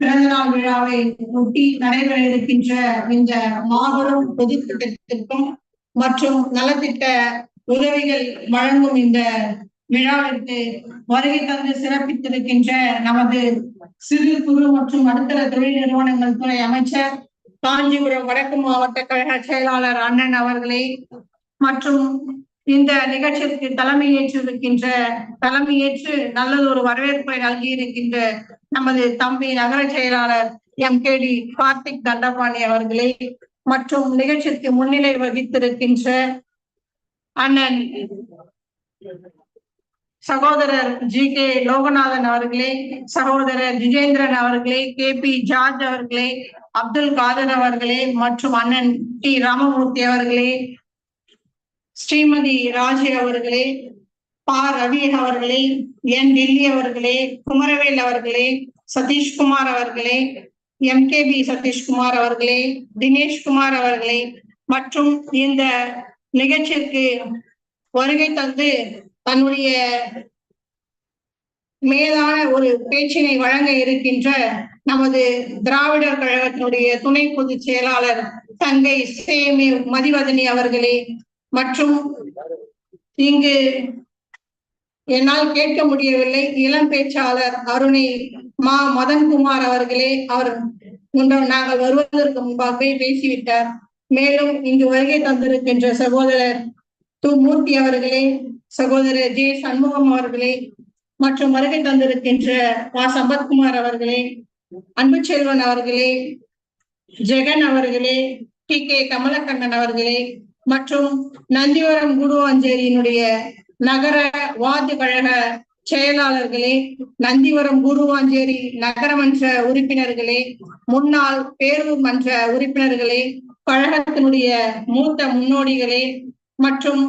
பிறந்தநாள் விழாவை ஒட்டி நடைபெற இருக்கின்ற இந்த மாபெரும் பொதுத்திட்டத்திற்கும் மற்றும் நலத்திட்ட உதவிகள் வழங்கும் இந்த விழாவிற்கு வருகை தந்து சிறப்பித்திருக்கின்ற நமது சிறு குறு மற்றும் நடுத்தர தொழில் நிறுவனங்கள் துறை அமைச்சர் காஞ்சிபுரம் வடக்கு மாவட்ட கழக செயலாளர் அண்ணன் அவர்களே மற்றும் இந்த நிகழ்ச்சிக்கு தலைமையேற்றிருக்கின்ற தலைமையேற்று நல்லதொரு வரவேற்பை நல்கியிருக்கின்ற நமது தம்பி நகர செயலாளர் M. K. D. Karthik Dhandapani அவர்களே மற்றும் நிகழ்ச்சிக்கு முன்னிலை வகித்திருக்கின்ற அண்ணன் சகோதரர் ஜி. கே. லோகநாதன் அவர்களே சகோதரர் ஜிஜேந்திரன் அவர்களே கே. பி. ஜார்ஜ் அவர்களே அப்துல் காதர் அவர்களே மற்றும் அண்ணன் டி. ராமமூர்த்தி அவர்களே ஸ்ரீமதி ராஜி அவர்களே பா ரவீன் அவர்களே என் டில்லி அவர்களே குமரவேல் அவர்களே சதீஷ்குமார் அவர்களே எம் கே பி சதீஷ்குமார் அவர்களே தினேஷ்குமார் அவர்களே மற்றும் இந்த நிகழ்ச்சிக்கு வருகை தந்து தன்னுடைய மேலான ஒரு பேச்சினை வழங்க இருக்கின்ற நமது திராவிடர் கழகத்தினுடைய துணை பொதுச் செயலாளர் தங்கை சேமி மதிவதனி அவர்களே மற்றும் இங்கு என்னால் கேட்க முடியவில்லை. இளம் பேச்சாளர் அருணை மா மதன்குமார் அவர்களே அவர் முன்ன நாங்கள் வருவதற்கு முன்பாகவே பேசிவிட்டார். மேலும் இங்கு வருகை தந்திருக்கின்ற சகோதரர் து மூர்த்தி அவர்களே சகோதரர் ஜே சண்முகம் அவர்களே மற்றும் வருகை தந்திருக்கின்ற வா சம்பத்குமார் அவர்களே அன்பு செல்வன் அவர்களே ஜெகன் அவர்களே டி கே கமலக்கண்ணன் அவர்களே மற்றும் நந்திவரம் குருவாஞ்சேரியினுடைய நகர வார்டு கழக செயலாளர்களே நந்திவரம் குருவாஞ்சேரி நகரமன்ற உறுப்பினர்களே முன்னாள் பேரூர் மன்ற உறுப்பினர்களே கழகத்தினுடைய மூத்த முன்னோடிகளே மற்றும்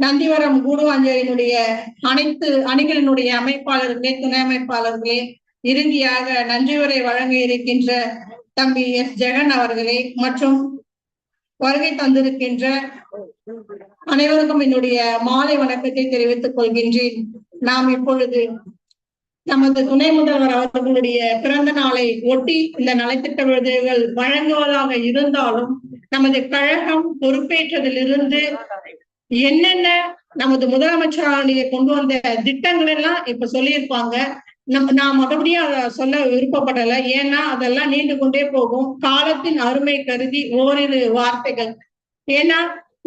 நந்திவரம் கூடுவாஞ்சேரியினுடைய அனைத்து அணிகளினுடைய அமைப்பாளர்களே துணை அமைப்பாளர்களே இறுதியாக நன்றியுரை வழங்க இருக்கின்ற தம்பி எஸ். ஜெகன் அவர்களே மற்றும் வருகை தந்திருக்கின்ற அனைவருக்கும் என்னுடைய மாலை வணக்கத்தை தெரிவித்துக் கொள்கின்றேன். நாம் இப்பொழுது நமது துணை முதல்வர் அவர்களுடைய பிறந்த நாளை ஒட்டி இந்த நலத்திட்ட விருதுகள் வழங்குவதாக இருந்தாலும் நமது கழகம் பொறுப்பேற்றதிலிருந்து என்னென்ன நமது முதலமைச்சரானுடைய கொண்டு வந்த திட்டங்கள் எல்லாம் இப்ப சொல்லியிருப்பாங்க. நம்ம நான் மறுபடியும் அதை சொல்ல விருப்பப்படல. ஏன்னா அதெல்லாம் நீண்டு கொண்டே போகும். காலத்தின் அருமை கருதி ஓரிரு வார்த்தைகள். ஏன்னா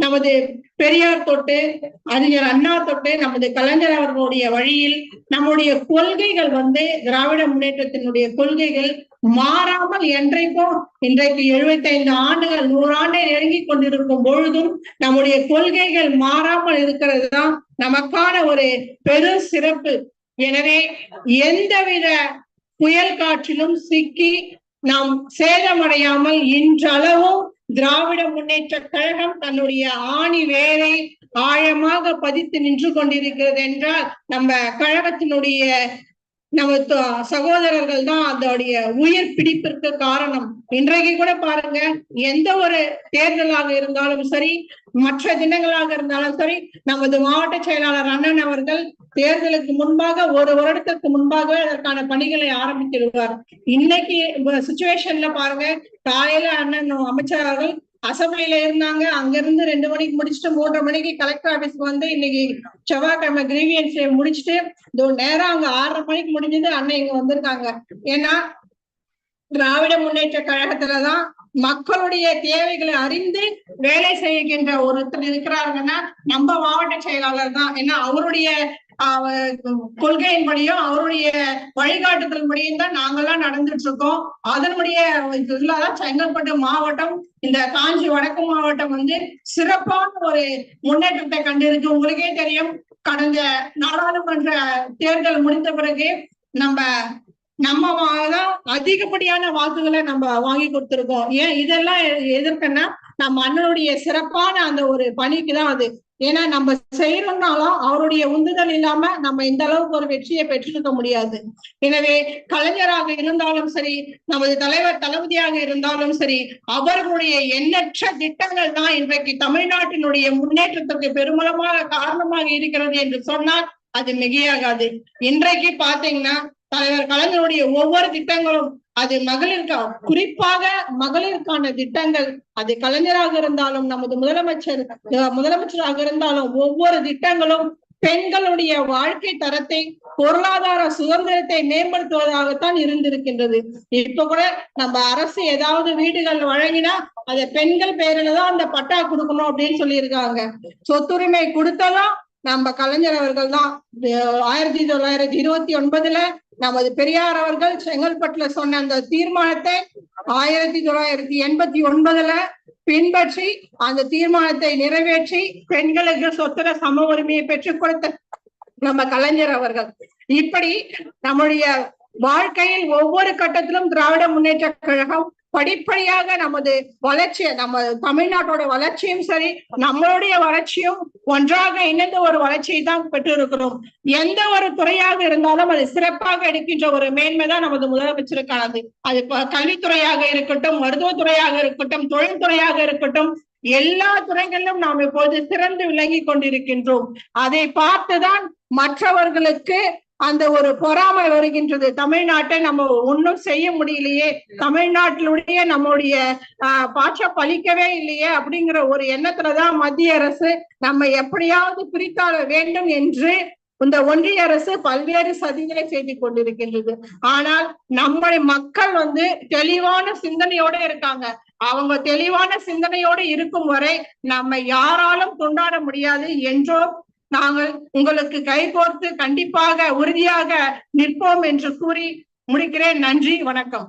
நமது பெரியார் தொட்டு அறிஞர் அண்ணா தொட்டு நமது கலைஞர் அவர்களுடைய வழியில் நம்முடைய கொள்கைகள் வந்து திராவிட முன்னேற்றத்தினுடைய கொள்கைகள் மாறாமல் என்றைக்கும் இன்றைக்கு எழுபத்தி ஐந்து ஆண்டுகள் நூறாண்டை நெருங்கி கொண்டிருக்கும் பொழுதும் நம்முடைய கொள்கைகள் மாறாமல் இருக்கிறது தான் நமக்கான ஒரு பெரு சிறப்பு. எனவே எந்தவித புயல் காற்றிலும் சிக்கி நாம் சேதமடையாமல் இன்றளவும் திராவிட முன்னேற்ற கழகம் தன்னுடைய ஆணி வேரை ஆழமாக பதித்து நின்று கொண்டிருக்கிறது என்றால் நம்ம கழகத்தினுடைய நம்ம சகோதரர்கள் தான் அதோடைய உயிர் பிடிப்பிற்கு காரணம். இன்றைக்கு கூட பாருங்க எந்த ஒரு தேர்தலாக இருந்தாலும் சரி மற்ற தினங்களாக இருந்தாலும் சரி நமது மாவட்ட செயலாளர் அண்ணன் அவர்கள் தேர்தலுக்கு முன்பாக ஒரு வருடத்திற்கு முன்பாகவே அதற்கான பணிகளை ஆரம்பித்திருவார் இன்னைக்கு சுச்சுவேஷன்ல பாருங்க காலையில அண்ணன் அமைச்சர்கள் அசம்பிளில இருந்தாங்க. அங்க இருந்து ரெண்டு மணிக்கு முடிச்சுட்டு மூன்றரை மணிக்கு கலெக்டர் ஆபீஸ்க்கு வந்து இன்னைக்கு செவ்வாய்க்கிழமை கிரீவியன்ஸ் முடிச்சுட்டு இதோ நேரம் அங்க ஆறரை மணிக்கு முடிஞ்சது அண்ணன் இங்க வந்திருக்காங்க. ஏன்னா திராவிட முன்னேற்ற கழகத்துலதான் மக்களுடைய தேவைகளை அறிந்து வேலை செய்கின்ற ஒருத்தர் இருக்கிறாருங்கன்னா நம்ம மாவட்ட செயலாளர் தான். ஏன்னா அவருடைய கொள்கையின்படியும் அவருடைய வழிகாட்டுதல்படியும் தான் நாங்கெல்லாம் நடந்துட்டு இருக்கோம் அதனுடைய இதுலதான் செங்கல்பட்டு மாவட்டம் இந்த காஞ்சி வடக்கு மாவட்டம் வந்து சிறப்பான ஒரு முன்னேற்றத்தை கண்டிருக்கு. உங்களுக்கே தெரியும் கடந்த நாடாளுமன்ற தேர்தல் முடிந்த பிறகு நம்ம நம்ம தான் அதிகப்படியான வாக்குகளை நம்ம வாங்கி கொடுத்திருக்கோம். ஏன்? இதெல்லாம் எதற்குன்னா நம்ம அண்ணனுடைய சிறப்பான அந்த ஒரு பணிக்கு தான் அது ஏன்னா நம்ம செய்யறோம்னாலும் அவருடைய உந்துதல் இல்லாம நம்ம இந்த அளவுக்கு ஒரு வெற்றியை பெற்றிருக்க முடியாது. எனவே கலைஞராக இருந்தாலும் சரி நமது தலைவர் தளபதியாக இருந்தாலும் சரி அவர்களுடைய எண்ணற்ற திட்டங்கள் தான் இன்றைக்கு தமிழ்நாட்டினுடைய முன்னேற்றத்துக்கு பெருமளமாக காரணமாக இருக்கிறது என்று சொன்னால் அது மிகையாகாது. இன்றைக்கு பாத்தீங்கன்னா தலைவர் கலைஞருடைய ஒவ்வொரு திட்டங்களும் அது மகளிருக்கு குறிப்பாக மகளிருக்கான திட்டங்கள் அது கலைஞராக இருந்தாலும் நமது முதலமைச்சர் முதலமைச்சராக இருந்தாலும் ஒவ்வொரு திட்டங்களும் பெண்களுடைய வாழ்க்கை தரத்தை பொருளாதார சுதந்திரத்தை மேம்படுத்துவதாகத்தான் இருந்திருக்கின்றது. இப்ப கூட நம்ம அரசு ஏதாவது வீடுகள் வழங்கினா அதை பெண்கள் பேரில தான் அந்த பட்டா கொடுக்கணும் அப்படின்னு சொல்லியிருக்காங்க. சொத்துரிமை கொடுத்ததும் நம்ம கலைஞர் அவர்கள் தான். ஆயிரத்தி தொள்ளாயிரத்தி இருபத்தி ஒன்பதுல நமது பெரியார் அவர்கள் செங்கல்பட்டுல சொன்ன அந்த தீர்மானத்தை ஆயிரத்தி தொள்ளாயிரத்தி எண்பத்தி ஒன்பதுல பின்பற்றி அந்த தீர்மானத்தை நிறைவேற்றி பெண்களுக்கு சொத்துல சம உரிமையை பெற்றுக் கொடுத்த நம்ம கலைஞர் அவர்கள். இப்படி நம்முடைய வாழ்க்கையில் ஒவ்வொரு கட்டத்திலும் திராவிட முன்னேற்ற கழகம் படிப்படியாக நமது வளர்ச்சியை நம்ம தமிழ்நாட்டோட வளர்ச்சியும் சரி நம்மளுடைய வளர்ச்சியும் ஒன்றாக இணைந்த ஒரு வளர்ச்சியை தான் பெற்றிருக்கிறோம். எந்த ஒரு துறையாக இருந்தாலும் அது சிறப்பாக எடுக்கின்ற ஒரு மேன்மை தான் நமது முதலமைச்சருக்கானது அது கல்வித்துறையாக இருக்கட்டும் மருத்துவத்துறையாக இருக்கட்டும் தொழில்துறையாக இருக்கட்டும் எல்லா துறைகளிலும் நாம் இப்போது சிறந்து விளங்கி கொண்டிருக்கின்றோம். அதை பார்த்துதான் மற்றவர்களுக்கு அந்த ஒரு பொறாமை வருகின்றது. தமிழ்நாட்டை நம்ம ஒன்றும் செய்ய முடியலையே. தமிழ்நாட்டிலுடைய நம்முடைய ஆஹ் பாட்சா பழிக்கவே இல்லையே அப்படிங்கிற ஒரு எண்ணத்துலதான் மத்திய அரசு நம்ம எப்படியாவது பிரித்தாள வேண்டும் என்று இந்த ஒன்றிய அரசு பல்வேறு சதிகளை செய்து கொண்டிருக்கின்றது. ஆனால் நம்முடைய மக்கள் வந்து தெளிவான சிந்தனையோட இருக்காங்க. அவங்க தெளிவான சிந்தனையோடு இருக்கும் வரை நம்ம யாராலும் கொண்டாட முடியாது என்றோ நாங்கள் உங்களுக்கு கைகோர்த்து கண்டிப்பாக உறுதியாக நிற்போம் என்று கூறி முடிக்கிறேன். நன்றி வணக்கம்.